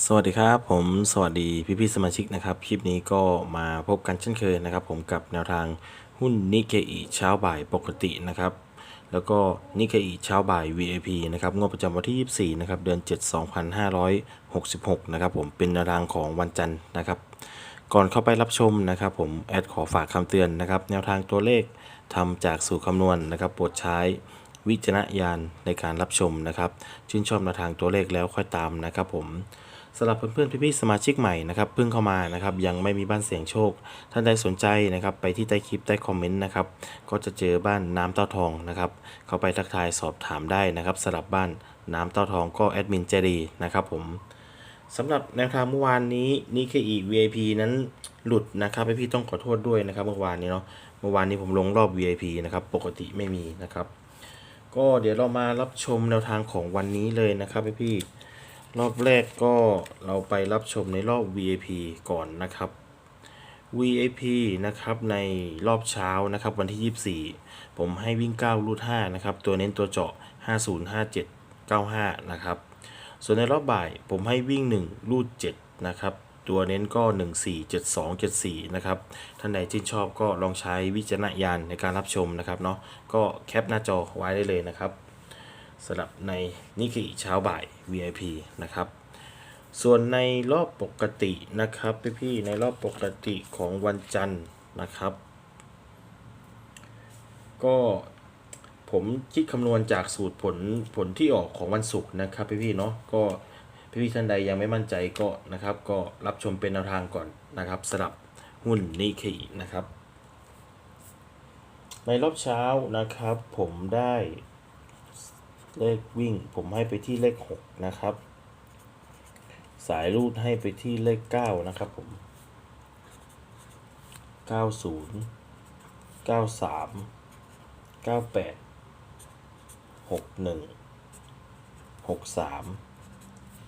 สวัสดีครับผมสวัสดีพี่พี่ๆสมาชิกนะครับ คลิปนี้ก็มาพบกันเช่นเคยนะครับ ผมกับแนวทางหุ้นนิเคอีเช้าบ่ายปกตินะครับ แล้วก็นิเคอีเช้าบ่าย VIP นะครับงวดประจำวันที่ 24 นะครับ เดือน 7 2566 นะครับผมเป็นแนวทางของวันจันทร์นะครับ ก่อนเข้าไปรับชมนะครับผมแอดขอฝากคำเตือนนะครับ แนวทางตัวเลขทำจากสูตรคำนวณนะครับโปรดใช้วิจารณญาณในการรับชมนะครับ ชื่นชอบแนวทางตัวเลขแล้วค่อยตามนะครับผม สำหรับเพื่อนๆพี่ๆสมาชิกใหม่นะครับเพิ่งเข้ามานะครับยังไม่มีบ้านเสียงโชค ท่านใดสนใจนะครับไปที่ใต้คลิปใต้คอมเมนต์นะครับก็จะเจอบ้านน้ำเต้าทองนะครับเข้าไปทักทายสอบถามได้นะครับสำหรับบ้านน้ำเต้าทองก็แอดมินใจดีนะครับผมสำหรับแนวทางเมื่อวานนี้นี่คืออี VIP นั้นหลุดนะครับพี่ๆต้องขอโทษด้วยนะครับเมื่อวานนี้เนาะเมื่อวานนี้ผมลงรอบ VIP นะครับปกติไม่มีนะครับ ก็เดี๋ยวเรามารับชมแนวทางของวันนี้เลยนะครับพี่ๆ รอบแรกก็เราไปรับชมในรอบ VIP ก่อนนะครับ VIP นะครับในรอบเช้านะครับวันที่ 24 ผมให้วิ่ง 9 รูด5นะครับ ตัวเน้นตัวเจาะ 5057 95 นะครับ ส่วนในรอบบ่ายผมให้วิ่ง 1 รูด 7 นะครับ ตัวเน้นก็ 1 4 7 2 7 4 นะครับ ท่านใดที่นชอบก็ลองใช้วิจารณญาณในการรับชมนะครับเนาะก็แคปหน้าจอไว้ได้เลยนะครับ สำหรับในนิกิเช้าบ่าย VIP นะครับ ส่วนในรอบปกตินะครับพี่ๆในรอบปกติของวันจันทร์นะครับ ก็ผมคิดคำนวณจากสูตรผลผลที่ออกของวันศุกร์นะครับพี่ๆเนาะก็พี่ๆท่านใดยังไม่มั่นใจก็นะครับ ก็รับชมเป็นแนวทางก่อนนะครับสำหรับหุ้นนิเคอินะครับ ในรอบเช้านะครับผมได้ เลขวิ่งผมให้ไปที่เลข 6 นะครับ สายรูดให้ไปที่เลข 9 นะครับผม 90 93 98 61 63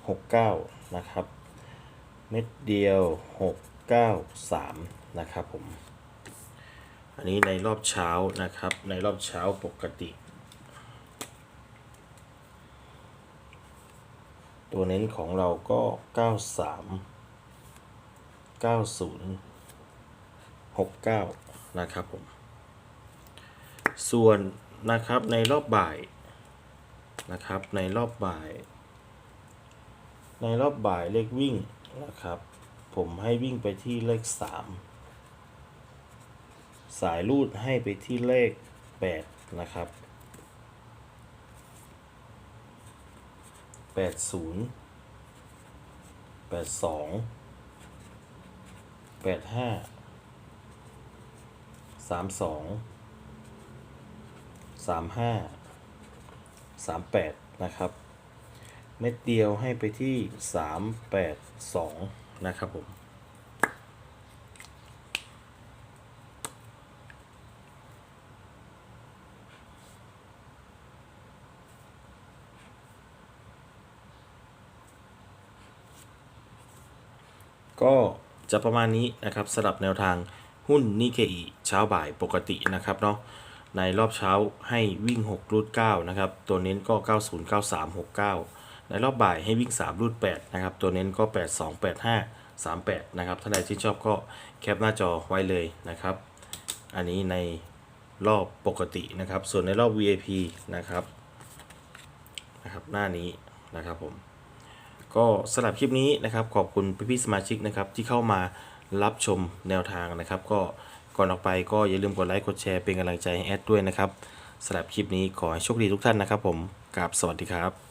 69 นะครับ เม็ดเดียว 693 นะครับผม อันนี้ในรอบเช้านะครับ ในรอบเช้าปกติ ตัวเน้นของเราก็ 93 90 69 นะครับผม ส่วนนะครับในรอบบ่ายนะครับในรอบบ่าย ในรอบบ่ายเลขวิ่งนะครับ ผมให้วิ่งไปที่เลข 3 สายรูดให้ไปที่เลข 8 นะครับ 80 82 85 32 35 38นะครับ เม็ดเดียวให้ไปที่382นะครับผม ก็จะประมาณนี้นะครับสำหรับแนวทางหุ้นนิเคอีเช้าบ่ายปกตินะครับเนาะในรอบเช้าให้วิ่ง 6 รูด9นะครับ ตัวเน้นก็ 90 93 69 ในรอบบ่ายให้วิ่ง 3 รูด8นะครับ ตัวเน้นก็ 82 85 38 นะครับท่านใดที่ชอบก็แคปหน้าจอไว้เลยนะครับ อันนี้ในรอบปกตินะครับ ส่วนในรอบ VIP นะครับ นะครับ หน้านี้นะครับผม ก็สำหรับคลิปนี้นะครับขอบคุณพี่ๆสมาชิกนะครับที่เข้ามารับชมแนวทางนะครับ ก็ก่อนออกไปก็อย่าลืมกดไลค์กดแชร์เป็นกำลังใจให้แอดด้วยนะครับสำหรับคลิปนี้ขอให้โชคดีทุกท่านนะครับผมกราบสวัสดีครับ